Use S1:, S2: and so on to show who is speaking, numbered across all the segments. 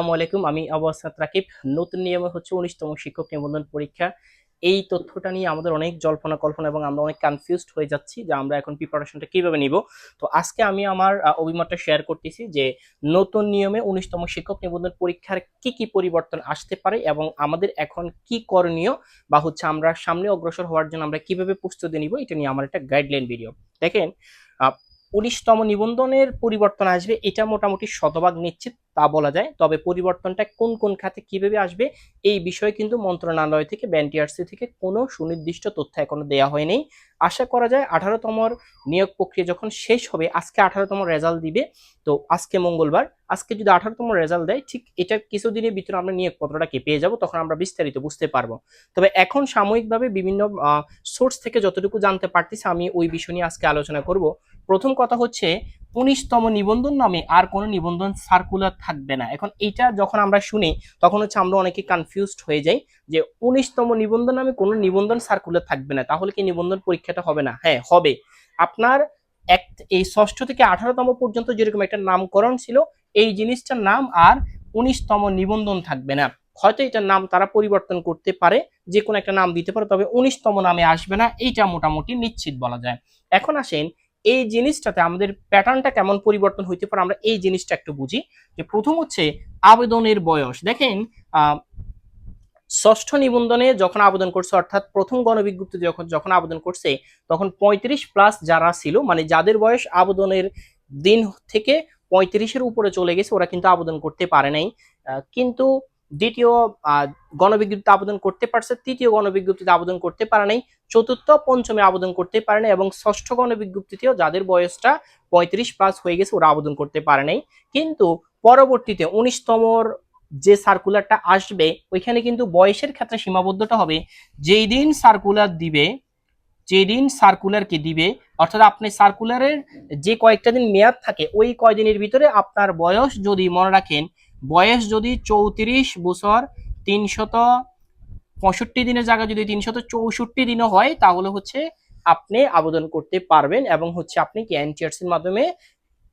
S1: আসসালামু আলাইকুম, আমি আবাসাত রাকিব। নতুন নিয়মে হচ্ছে উনিশতম শিক্ষক নিবন্ধন পরীক্ষা। এই তথ্যটা নিয়ে আমাদের অনেক জল্পনা কল্পনা এবং আমরা অনেক কনফিউজড হয়ে যাচ্ছি যে আমরা এখন প্রিপারেশনটা কীভাবে নিব। তো আজকে আমি আমার অভিমতটা শেয়ার করতেছি যে নতুন নিয়মে উনিশতম শিক্ষক নিবন্ধন পরীক্ষার কি কি পরিবর্তন আসতে পারে এবং আমাদের এখন কি করণীয় বা হচ্ছে আমরা সামনে অগ্রসর হওয়ার জন্য আমরা কীভাবে প্রস্তুতি নিব, এটা নিয়ে আমার একটা গাইডলাইন ভিডিও দেখেন উনিশতম নিবন্ধনের পরিবর্তন আসবে, এটা মোটামুটি শতভাগ নিশ্চিত, তা বলা যায়। তবে পরিবর্তনটা কোন কোন খাতে কীভাবে আসবে, এই বিষয়ে কিন্তু মন্ত্রণালয় থেকে ব্যানটিআরসি থেকে কোনো সুনির্দিষ্ট তথ্য এখনও দেওয়া হয়নি। আশা করা যায় আঠারোতমর নিয়োগ প্রক্রিয়া যখন শেষ হবে, আজকে আঠারোতম রেজাল্ট দিবে। তো আজকে মঙ্গলবার, আজকে যদি আঠারোতম রেজাল্ট দেয়, ঠিক এটা কিছুদিনের ভিতরে আমরা নিয়োগপত্রটাকে পেয়ে যাব, তখন আমরা বিস্তারিত বুঝতে পারব। তবে এখন সাময়িকভাবে বিভিন্ন সোর্স থেকে যতটুকু জানতে পারতেছি, আমি ওই বিষয় নিয়ে আজকে আলোচনা করব। প্রথম কথা হচ্ছে উনিশতম নিবন্ধন নামে আর কোনো নিবন্ধন সার্কুলার থাকবে না। এখন এইটা যখন আমরা শুনি, তখন হচ্ছে আমরা অনেকে কনফিউজড হয়ে যাই যে উনিশতম নিবন্ধন নামে কোনো নিবন্ধন সার্কুলার থাকবে না, তাহলে কি নিবন্ধন পরীক্ষাটা হবে না? হ্যাঁ হবে। আপনার এক, এই ষষ্ঠ থেকে আঠারোতম পর্যন্ত যেরকম একটা নামকরণ ছিল, এই জিনিসটার নাম আর উনিশতম নিবন্ধন থাকবে না। হয়তো এটার নাম তারা পরিবর্তন করতে পারে, যে কোনো একটা নাম দিতে পারে, তবে উনিশতম নামে আসবে না, এইটা মোটামুটি নিশ্চিত বলা যায়। এখন আসেন এই জিনিসটাতে আমাদের প্যাটার্নটা কেমন পরিবর্তন হইতে পারে আমরা এই জিনিসটা একটু বুঝি। যে প্রথম হচ্ছে আবেদনের বয়স। দেখেন ষষ্ঠ নিবন্ধনে যখন আবেদন করছে, অর্থাৎ প্রথম গণবিজ্ঞপ্তি যখন যখন আবেদন করছে, তখন পঁয়ত্রিশ প্লাস যারা ছিল মানে যাদের বয়স আবেদনের দিন থেকে পঁয়ত্রিশের উপরে চলে গেছে, ওরা কিন্তু আবেদন করতে পারে নাই। কিন্তু দ্বিতীয় গণবিজ্ঞপ্তিতে আবেদন করতে পারছে, তৃতীয় গণবিজ্ঞপ্তিতে আবেদন করতে পারে নাই, চতুর্থ, পঞ্চমে আবেদন করতে পারে নাই এবং ষষ্ঠ গণবিজ্ঞপ্তিতেও যাদের বয়সটা পঁয়ত্রিশ প্লাস হয়ে গেছে, ওরা আবেদন করতে পারে নাই। কিন্তু পরবর্তীতে উনিশতমর যে সার্কুলারটা আসবে, ওইখানে কিন্তু বয়সের ক্ষেত্রে সীমাবদ্ধটা হবে। যেই দিন সার্কুলার দিবে, যেই দিন সার্কুলারকে দিবে, অর্থাৎ আপনি সার্কুলারের যে কয়েকটা দিন মেয়াদ থাকে, ওই কয়দিনের ভিতরে আপনার বয়স যদি মনে রাখেন বয়স যদি চৌত্রিশ বছর তিনশত পঁয়ষট্টি দিনের জায়গায় যদি তিনশত চৌষট্টি দিনও হয়, তাহলে হচ্ছে আপনি আবেদন করতে পারবেন এবং হচ্ছে আপনি কি এনটিআরসির মাধ্যমে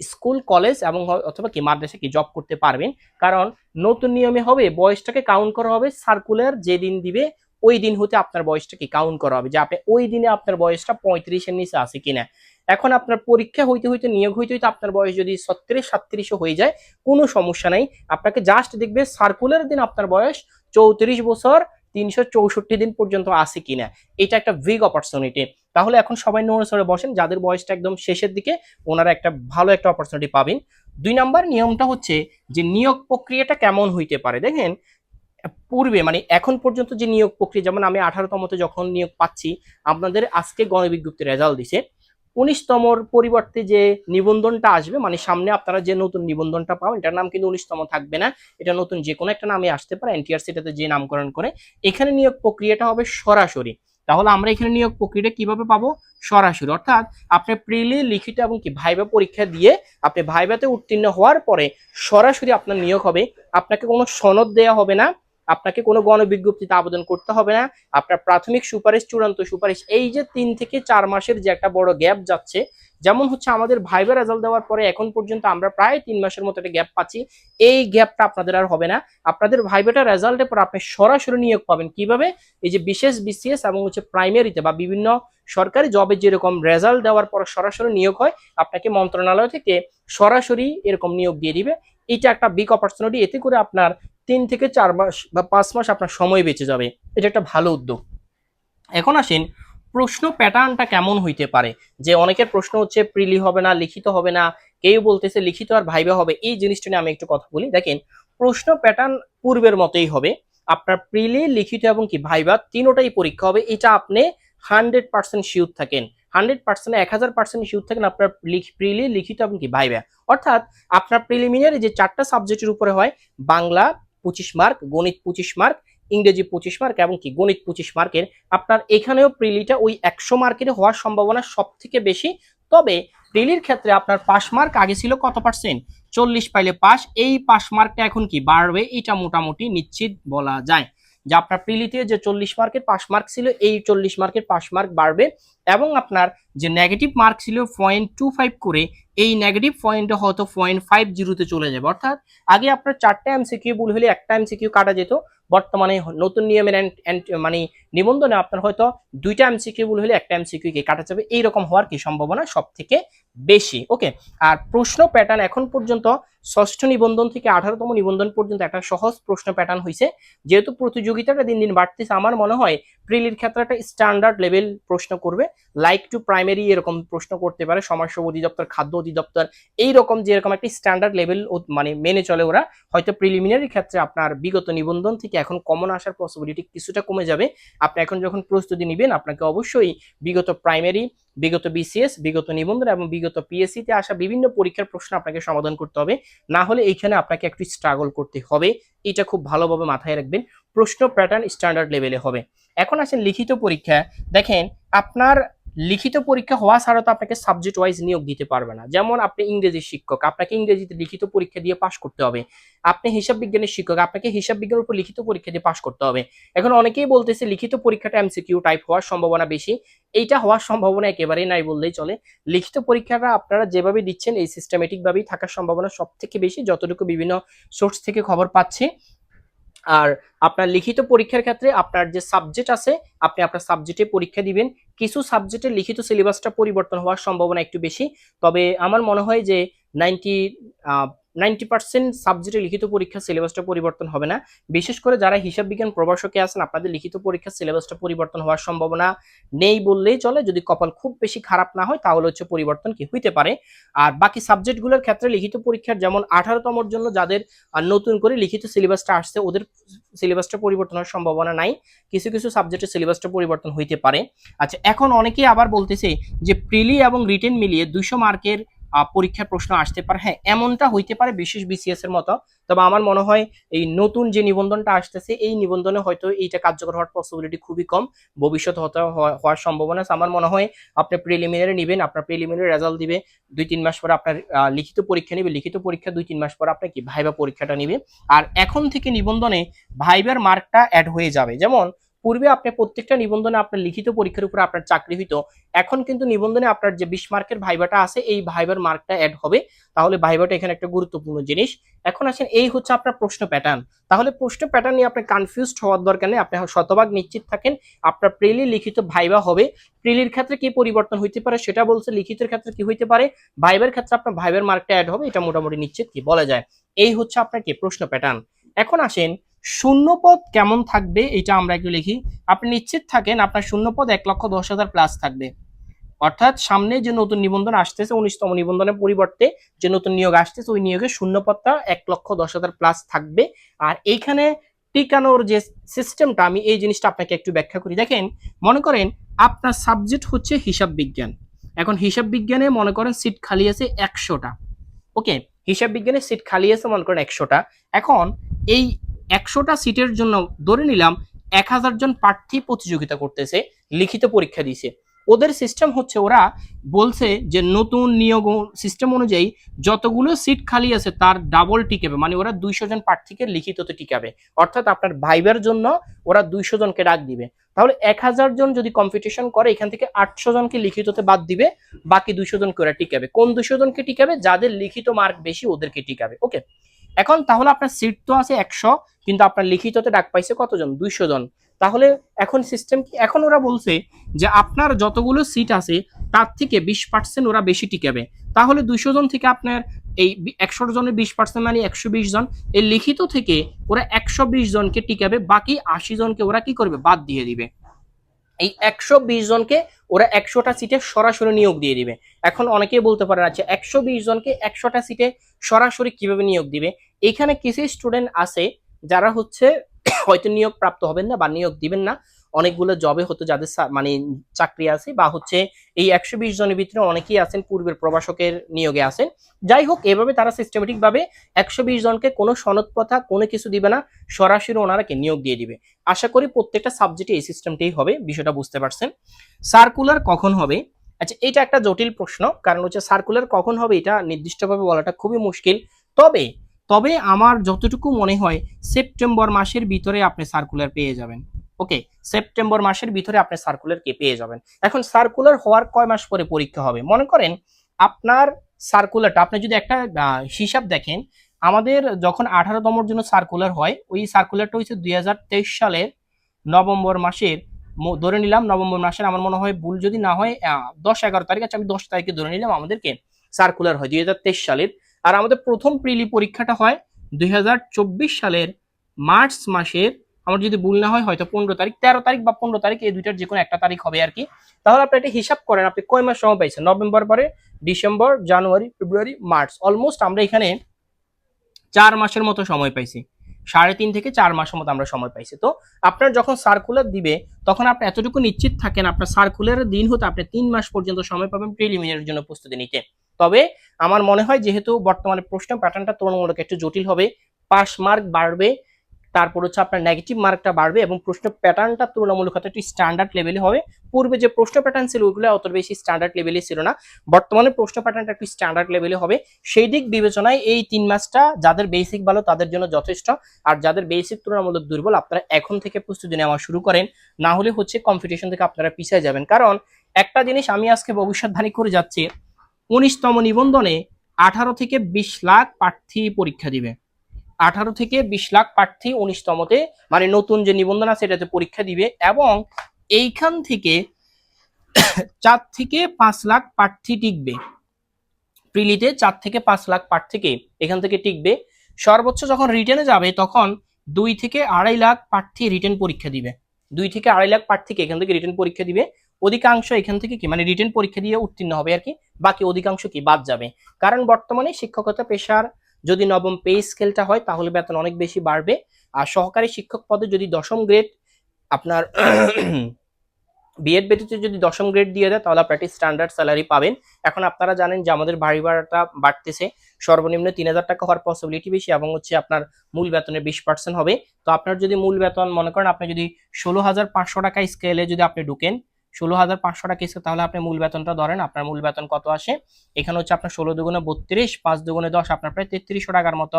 S1: স্কুল, কলেজ এবং অথবা কি মাদ্রাসা কি জব করতে পারবেন। কারণ নতুন নিয়মে হবে, বয়সটাকে কাউন্ট করা হবে সার্কুলার যেদিন দিবে, ওই দিন হতে আপনার বয়সটাকে কাউন্ট করা হবে, যে আপনি ওই দিনে আপনার বয়সটা পঁয়ত্রিশের নিচে আছে কিনা। এখন আপনার পরীক্ষা হইতে হইতে, নিয়োগ হইতে হইতে আপনার বয়স যদি ছত্রিশ, সাতত্রিশও হয়ে যায়, কোনো সমস্যা নাই। আপনাকে জাস্ট দেখবে সার্কুলার দিন আপনার বয়স চৌত্রিশ বছর তিনশো চৌষট্টি দিন পর্যন্ত আছে কিনা। এটা একটা বিগ অপরচুনিটি তাহলে এখন সবাই নড়ে বসেন, যাদের বয়সটা একদম শেষের দিকে, ওনারা একটা ভালো একটা অপরচুনিটি পাবেন। দুই নাম্বার নিয়মটা হচ্ছে যে নিয়োগ প্রক্রিয়াটা কেমন হইতে পারে? দেখেন, পূর্বে মানে এখন পর্যন্ত যে নিয়োগ প্রক্রিয়া, যেমন আমি আঠারোতমতে যখন নিয়োগ পাচ্ছি, আপনাদের আজকে গণবিজ্ঞপ্তি রেজাল্ট দিছে। উনিশতমর পরিবর্তে যে নিবন্ধনটা আসবে মানে সামনে আপনারা যে নতুন নিবন্ধনটা পাবেন, এটার নাম কিন্তু উনিশতম থাকবে না। এটা নতুন যে কোনো একটা নামে আসতে পারে এনটিআর সেটাতে যে নামকরণ করে। এখানে নিয়োগ প্রক্রিয়াটা হবে সরাসরি। তাহলে আমরা এখানে নিয়োগ প্রক্রিয়াটা কীভাবে পাবো? সরাসরি। অর্থাৎ আপনি প্রিলি লিখিত এবং কি ভাইবা পরীক্ষা দিয়ে আপনি ভাইবাতে উত্তীর্ণ হওয়ার পরে সরাসরি আপনার নিয়োগ হবে। আপনাকে কোনো সনদ দেয়া হবে না। আপনাকে কোনো গণবিজ্ঞপ্তিতে আবেদন করতে হবে না। আপনার প্রাথমিক সুপারিশ, চূড়ান্ত সুপারিশ, এই যে তিন থেকে চার মাসের যে একটা বড় গ্যাপ যাচ্ছে, যেমন হচ্ছে আমাদের ভাইবার রেজাল্ট দেওয়ার পরে এখন পর্যন্ত আমরা প্রায় তিন মাসের মতো একটা গ্যাপ পাচ্ছি। এই গ্যাপটা আপনাদের আর হবে না। আপনাদের ভাইবাটা রেজাল্টের পর আপনি সরাসরি নিয়োগ পাবেন কীভাবে? এই যে বিশেষ বিসিএস এবং হচ্ছে প্রাইমারিতে বা বিভিন্ন সরকারি জবে যেরকম রেজাল্ট দেওয়ার পর সরাসরি নিয়োগ হয়, আপনাকে মন্ত্রণালয় থেকে সরাসরি এরকম নিয়োগ দিয়ে দিবে। এটা একটা বিগ অপরচুনিটি এতে করে আপনার তিন থেকে চার মাস বা পাঁচ মাস আপনার সময় বেঁচে যাবে। এটা একটা ভালো উদ্যোগ। এখন আসেন, প্রশ্ন প্যাটার্নটা কেমন হইতে পারে? যে অনেকের প্রশ্ন হচ্ছে, প্রিলি হবে না, লিখিত হবে না, কেউ বলতেছে লিখিত আর ভাইবা হবে, এই জিনিসটা নিয়ে আমি একটু কথা বলি। দেখেন, প্রশ্ন প্যাটার্ন পূর্বের মতোই হবে। আপনার প্রিলি, লিখিত এবং কি ভাইবা তিনোটাই পরীক্ষা হবে। এটা আপনি হান্ড্রেড পার্সেন্ট শিওর থাকেন। হান্ড্রেড পার্সেন্ট, এক হাজার পার্সেন্ট শিওর থাকেন আপনার প্রিলি, লিখিত এবং কি ভাইবা। অর্থাৎ আপনার প্রিলিমিনারি যে চারটা সাবজেক্টের উপরে হয়, বাংলা পঁচিশ মার্ক, গণিত পঁচিশ মার্ক, ইংরেজি পঁচিশ মার্ক এবং কি গণিত পঁচিশ মার্কের। আপনার এখানেও প্রিলিটা ওই একশো মার্কের হওয়ার সম্ভাবনা সব থেকে বেশি। তবে প্রিলির ক্ষেত্রে আপনার পাস মার্ক আগে ছিল কত পার্সেন্ট? চল্লিশ পাইলে পাস এই পাস মার্কটা এখন কি বাড়বে? এটা মোটামুটি নিশ্চিত বলা যায়। যে আপনার প্রিলিতে যে চল্লিশ মার্কের পাস মার্ক ছিল, এই চল্লিশ মার্কের পাস মার্ক বাড়বে এবং আপনার যে নেগেটিভ মার্ক ছিল পয়েন্ট টু ফাইভ করে এই নেগেটিভ পয়েন্টটা হয়তো পয়েন্ট ফাইভ জিরোতে চলে যাবে। অর্থাৎ আগে আপনার চারটা এমসিকিউ ভুল হলে একটা এমসিকিউ কাটা যেত, বর্তমানে নতুন নিয়মের মানে নিবন্ধনে আপনার হয়তো দুইটা এমসিকিউ ভুল হলে একটা এমসিকিউ কে কাটা যাবে। এইরকম হওয়ার কি সম্ভাবনা সব থেকে বেশি? ওকে আর প্রশ্ন প্যাটার্ন এখন পর্যন্ত ষষ্ঠ নিবন্ধন থেকে আঠারোতম নিবন্ধন পর্যন্ত একটা সহজ প্রশ্ন প্যাটার্ন হয়েছে যেহেতু প্রতিযোগিতাটা দিন দিন বাড়তেছে, আমার মনে হয় প্রিলির ক্ষেত্রে একটা স্ট্যান্ডার্ড লেভেল প্রশ্ন করবে। লাইক টু প্রাইমারি এরকম প্রশ্ন করতে পারে, সমাজসেবা অধিদপ্তর, খাদ্য অধিদপ্তর এইরকম যে এরকম একটা স্ট্যান্ডার্ড লেভেল মানে মেনে চলে ওরা, হয়তো প্রিলিমিনারি ক্ষেত্রে আপনার বিগত নিবন্ধন থেকে এখন কমন আসার পসিবিলিটি কিছুটা কমে যাবে। আপনি এখন যখন প্রস্তুতি নেবেন, আপনাকে অবশ্যই বিগত প্রাইমারি বিগত বিসিএস বিগত নিবন্ধন এবং বিগত পিএসসি তে আসা বিভিন্ন পরীক্ষার প্রশ্ন আপনাকে সমাধান করতে হবে। না হলে এইখানে আপনাকে একটু স্ট্রাগল করতে হবে। এটা খুব ভালোভাবে মাথায় রাখবেন। প্রশ্ন প্যাটার্ন স্ট্যান্ডার্ড লেভেলে হবে। এখন আসেন লিখিত পরীক্ষা। দেখেন, আপনার লিখিত পরীক্ষা হওয়া ছাড়া তো আপনাকে সাবজেক্ট ওয়াইজ নিয়োগ দিতে পারবে না। যেমন আপনি ইংরেজি শিক্ষক, আপনাকে ইংরেজিতে লিখিত পরীক্ষা দিয়ে পাশ করতে হবে। আপনি হিসাব বিজ্ঞানের শিক্ষক, আপনাকে হিসাব বিজ্ঞানের উপর লিখিত পরীক্ষা দিয়ে পাশ করতে হবে। এখন অনেকেই বলতেছে লিখিত পরীক্ষাটা এমসিকিউ টাইপ হওয়ার সম্ভাবনা বেশি। এইটা হওয়ার সম্ভাবনা একেবারেই নাই বললেই চলে। লিখিত পরীক্ষাটা আপনারা যেভাবে দিচ্ছেন, এই সিস্টেমেটিক ভাবেই থাকার সম্ভাবনা সব থেকে বেশি, যতটুকু বিভিন্ন সোর্স থেকে খবর পাচ্ছি। আর আপনার লিখিত পরীক্ষার ক্ষেত্রে আপনার যে সাবজেক্ট আছে, আপনি আপনার সাবজেক্টে পরীক্ষা দিবেন। কিছু সাবজেক্টের লিখিত সিলেবাসটা পরিবর্তন হওয়ার সম্ভাবনা একটু বেশি। তবে আমার মনে হয় যে নাইনটি নাইনটি পার্সেন্ট সাবজেক্টে লিখিত পরীক্ষার সিলেবাসটা পরিবর্তন হবে না। বিশেষ করে যারা হিসাব বিজ্ঞান প্রভাষকে আছেন, আপনাদের লিখিত পরীক্ষার সিলেবাসটা পরিবর্তন হওয়ার সম্ভাবনা নেই বললেই চলে। যদি কপাল খুব বেশি খারাপ না হয়, তাহলে হচ্ছে পরিবর্তন কি হইতে পারে। আর বাকি সাবজেক্টগুলোর ক্ষেত্রে লিখিত পরীক্ষার যেমন আঠারোতমর জন্য যাদের নতুন করে লিখিত সিলেবাসটা আসছে, ওদের সিলেবাসটা পরিবর্তন হওয়ার সম্ভাবনা নাই। কিছু কিছু সাবজেক্টের সিলেবাসটা পরিবর্তন হইতে পারে। আচ্ছা এখন অনেকেই আবার বলতেছে যে প্রিলি এবং রিটেন মিলিয়ে দুইশো মার্কের পরীক্ষার প্রশ্ন আসতে পারে। হ্যাঁ এমনটা হইতে পারে বিশেষ বিসিএস এর মতো। তবে আমার মনে হয় এই নতুন যে নিবন্ধনটা আসতেছে, এই নিবন্ধনে হয়তো এইটা কার্যকর হওয়ার পসিবিলিটি খুবই কম। ভবিষ্যৎ হতে হওয়া- হওয়ার সম্ভাবনা আছে। আমার মনে হয় আপনি প্রিলিমিনারি নেবেন, আপনার প্রিলিমিনারি রেজাল্ট দিবে, দুই তিন মাস পরে আপনার লিখিত পরীক্ষা নেবে। লিখিত পরীক্ষা দুই তিন মাস পর আপনার কি ভাইবা পরীক্ষাটা নিবে। আর এখন থেকে নিবন্ধনে ভাইবার মার্কটা অ্যাড হয়ে যাবে। যেমন পূর্বে আপনি প্রত্যেকটা নিবন্ধনে আপনার লিখিত পরীক্ষার উপর আপনার চাকরি হইতো। এখন কিন্তু নিবন্ধনে আপনার যে বিশ মার্কের ভাইবাটা আছে, এই ভাইবার মার্কটা অ্যাড হবে। তাহলে ভাইবাটা এখানে একটা গুরুত্বপূর্ণ জিনিস। এখন আসেন, এই হচ্ছে আপনার প্রশ্ন প্যাটার্ন তাহলে প্রশ্ন প্যাটার্ন নিয়ে আপনি কনফিউজড হওয়ার দরকার নেই। আপনি শতভাগ নিশ্চিত থাকেন, আপনার প্রিলি লিখিত ভাইবা হবে। প্রিলির ক্ষেত্রে কি পরিবর্তন হইতে পারে সেটা বলছে, লিখিতের ক্ষেত্রে কি হইতে পারে? ভাইবার ক্ষেত্রে আপনার ভাইবার মার্কটা অ্যাড হবে, এটা মোটামুটি নিশ্চিত কি বলা যায়। এই হচ্ছে আপনার কি প্রশ্ন প্যাটার্ন এখন আসেন শূন্যপদ কেমন থাকবে এটা আমরা একটু লিখি। আপনি নিশ্চিত থাকেন আপনার শূন্যপদ এক লক্ষ দশ হাজার প্লাস থাকবে। অর্থাৎ সামনে যে নতুন নিবন্ধন আসতেছে, উনিশতম নিবন্ধনের পরিবর্তে যে নতুন নিয়োগ আসতেছে, ওই নিয়োগে শূন্যপদটা এক লক্ষ দশ হাজার প্লাস থাকবে। আর এইখানে টিকানোর যে সিস্টেমটা আমি এই জিনিসটা আপনাকে একটু ব্যাখ্যা করি। দেখেন, মনে করেন আপনার সাবজেক্ট হচ্ছে হিসাব বিজ্ঞান। এখন হিসাব বিজ্ঞানে মনে করেন সিট খালি আছে একশোটা। ওকে হিসাব বিজ্ঞানে সিট খালি আছে, মনে করেন একশোটা। এখন এই একশোটা সিটের জন্য ধরে নিলাম এক হাজার জন প্রার্থী প্রতিযোগিতা করতেছে, লিখিত পরীক্ষা দিছে। ওদের সিস্টেম হচ্ছে ওরা বলছে যে নতুন নিয়োগ সিস্টেম অনুযায়ী যতগুলো সিট খালি আছে তার ডাবল টিকাবে মানে ওরা দুইশো জন প্রার্থীকে লিখিততে টিকাবে। অর্থাৎ আপনার ভাইবার জন্য ওরা দুইশো জনকে ডাক দিবে। তাহলে এক হাজার জন যদি কম্পিটিশন করে, এখান থেকে আটশো জনকে লিখিততে বাদ দিবে, বাকি দুইশো জনকে ওরা টিকাবে। কোন দুইশো জনকে টিকাবে? যাদের লিখিত মার্ক বেশি ওদেরকে টিকাবে ওকে এখন তাহলে আপনার সিট তো আছে একশো, কিন্তু আপনার লিখিততে ডাক পাইছে কতজন? দুইশো জন। তাহলে এখন সিস্টেম কি? এখন ওরা বলছে যে আপনার যতগুলো সিট আছে, তার থেকে বিশ পার্সেন্ট ওরা বেশি টিকাবে। তাহলে দুইশো জন থেকে আপনার এই একশো জনের বিশ পার্সেন্ট মানে একশো বিশ জন, এই লিখিত থেকে ওরা একশো বিশ জনকে টিকাবে, বাকি আশি জনকে ওরা কি করবে? বাদ দিয়ে দিবে। এই একশো বিশ জনকে ওরা একশোটা সিটে সরাসরি নিয়োগ দিয়ে দিবে। এখন অনেকেই বলতে পারেন আচ্ছা একশো বিশ জনকে একশোটা সিটে সরাসরি কীভাবে নিয়োগ দিবে? এখানে কিছু স্টুডেন্ট আছে যারা হচ্ছে হয়তো নিয়োগ প্রাপ্ত হবেন না বা নিয়োগ দিবেন না। অনেকগুলো জবে হতো যাদের মানে চাকরি আছে বা হচ্ছে এই একশো বিশ জনের ভিতরে অনেকেই আছেন, পূর্বের প্রবাসকের নিয়োগে আছেন। যাই হোক, এভাবে তারা সিস্টেমেটিক ভাবে একশো বিশ জনকে কোনো সনদপথা কোনো কিছু দিবে না, সরাসরি ওনারাকে নিয়োগ দিয়ে দিবে। আশা করি প্রত্যেকটা সাবজেক্টে এই সিস্টেমটাই হবে, বিষয়টা বুঝতে পারছেন। সার্কুলার কখন হবে? আচ্ছা এটা একটা জটিল প্রশ্ন, কারণ হচ্ছে সার্কুলার কখন হবে এটা নির্দিষ্টভাবে বলাটা খুবই মুশকিল। তবে তবে আমার যতটুকু মনে হয়, সেপ্টেম্বর মাসের ভিতরে আপনি সার্কুলার পেয়ে যাবেন। ওকে, সেপ্টেম্বর মাসের ভিতরে আপনি সার্কুলার কে পেয়ে যাবেন। এখন সার্কুলার হওয়ার কয় মাস পরে পরীক্ষা হবে? মনে করেন, আপনার সার্কুলারটা আপনি যদি একটা হিসাব দেখেন, আমাদের যখন আঠারোতমর জন্য সার্কুলার হয়, ওই সার্কুলারটা হচ্ছে দুই সালের নভেম্বর মাসের ধরে নিলাম নভেম্বর মাসের আমার মনে হয় ভুল যদি না হয় দশ এগারো তারিখ আছে, আমি দশ তারিখে ধরে নিলাম আমাদেরকে সার্কুলার হয়, দুই হাজার তেইশ সালের। আর আমাদের প্রথম প্রিলি পরীক্ষাটা হয় দুই হাজার চব্বিশ সালের মার্চ মাসের। আমার যদি ভুল না হয়, হয়তো পনেরো তারিখ, তেরো তারিখ বা পনেরো তারিখ এই দুইটার যে কোনো একটা তারিখ হবে আর কি। তাহলে আপনি একটা হিসাব করেন, আপনি কয় মাস সময় পাইছেন? নভেম্বর পরে, December, January, February, March. Almost আমরা এখানে চার মাসের মতো সময় পাইছি। সাড়ে তিন থেকে চার মাসের মতো আমরা সময় পাইছি। তো আপনার যখন সার্কুলার দিবে, তখন আপনি এতটুকু নিশ্চিত থাকেন, আপনার সার্কুলারের দিন হতে আপনি তিন মাস পর্যন্ত সময় পাবেন প্রিলিমিনারির জন্য প্রস্তুতি নিতে। তবে আমার মনে হয় যেহেতু বর্তমানে প্রশ্ন প্যাটার্নটা তুলনামূলক একটু জটিল হবে পাস মার্ক বাড়বে তারপর হচ্ছে আপনার নেগেটিভ মার্কটা বাড়বে এবং প্রশ্ন প্যাটার্নটা তুলনামূলক হয়তো একটু স্ট্যান্ডার্ড লেভেলে হবে। পূর্বে যে প্রশ্ন প্যাটার্ন ছিল ওগুলো অত বেশি স্ট্যান্ডার্ড লেভেলে ছিল না। বর্তমানে প্রশ্ন প্যাটার্নটা একটু স্ট্যান্ডার্ড লেভেলে হবে। সেই দিক বিবেচনায় এই তিন মাসটা যাদের বেসিক ভালো তাদের জন্য যথেষ্ট। আর যাদের বেসিক তুলনামূলক দুর্বল আপনারা এখন থেকে প্রস্তুতি নেওয়া শুরু করেন। না হলে হচ্ছে কম্পিটিশন থেকে আপনারা পিছিয়ে যাবেন। কারণ একটা জিনিস আমি আজকে ভবিষ্যৎবাণী করে যাচ্ছি, উনিশতম নিবন্ধনে আঠারো থেকে বিশ লাখ প্রার্থী পরীক্ষা দিবে। আঠারো থেকে বিশ লাখ প্রার্থী উনিশতমতে মানে নতুন যে নিবন্ধন আছে এটাতে পরীক্ষা দিবে এবং এইখান থেকে চার থেকে পাঁচ লাখ প্রার্থী টিকবে। প্রিলিতে চার থেকে পাঁচ লাখ প্রার্থীকে এখান থেকে টিকবে। সর্বোচ্চ যখন রিটেনে যাবে, তখন দুই থেকে আড়াই লাখ প্রার্থী রিটেন পরীক্ষা দিবে। দুই থেকে আড়াই লাখ প্রার্থীকে এখান থেকে রিটেন পরীক্ষা দিবে। অধিকাংশ এখান থেকে কি মানে রিটেন পরীক্ষা দিয়ে উত্তীর্ণ হবে আর কি, বাকি অধিকাংশ কি বাদ যাবে। কারণ বর্তমানে শিক্ষকতা পেশার যদি নবম পে স্কেলটা হয়, তাহলে বেতন অনেক বেশি বাড়বে। আর সহকারী শিক্ষক পদে যদি দশম গ্রেড আপনার বিএড ব্যতীত যদি দশম গ্রেড দিয়ে দেয়, তাহলে আপনার স্ট্যান্ডার্ড স্যালারি পাবেন। এখন আপনারা জানেন যে আমাদের বাড়ি ভাড়াটা বাড়তেছে। সর্বনিম্ন তিন হাজার টাকা হওয়ার পসিবিলিটি বেশি এবং হচ্ছে আপনার মূল বেতনের বিশ পার্সেন্ট হবে। তো আপনার যদি মূল বেতন মনে করেন, আপনি যদি ষোলো হাজার পাঁচশো টাকা স্কেলে যদি আপনি ঢুকেন ষোলো হাজার পাঁচশো টাকা স্কেল তাহলে আপনি মূল বেতনটা ধরেন, আপনার মূল বেতন কত আসে? এখানে হচ্ছে আপনার ষোলো দুগুণে বত্রিশ, পাঁচ দুগুণে দশ, আপনার প্রায় তেত্রিশশো টাকার মতো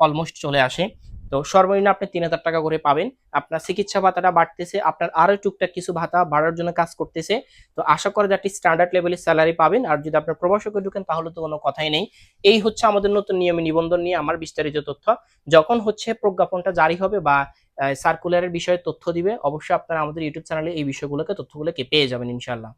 S1: অলমোস্ট চলে আসে। তো সর্বনিম্ন আপনি তিন হাজার টাকা করে পাবেন। আপনার চিকিৎসা ভাতাটা বাড়তেছে, আপনার আরও টুকটাক কিছু ভাতা বাড়ার জন্য কাজ করতেছে। তো আশা করা একটি স্ট্যান্ডার্ড লেভেলের স্যালারি পাবেন, আর যদি আপনার প্রবাসকে ঢুকেন, তাহলে তো কোনো কথাই নেই। এই হচ্ছে আমাদের নতুন নিয়মে, নিবন্ধন নিয়ে আমার বিস্তারিত তথ্য। যখন হচ্ছে প্রজ্ঞাপনটা জারি হবে বা সার্কুলারের বিষয়ে তথ্য দিবে। অবশ্যই আপনারা আমাদের ইউটিউব চ্যানেলে এই বিষয়গুলোকে, তথ্যগুলোকে পেয়ে যাবেন ইনশাল্লাহ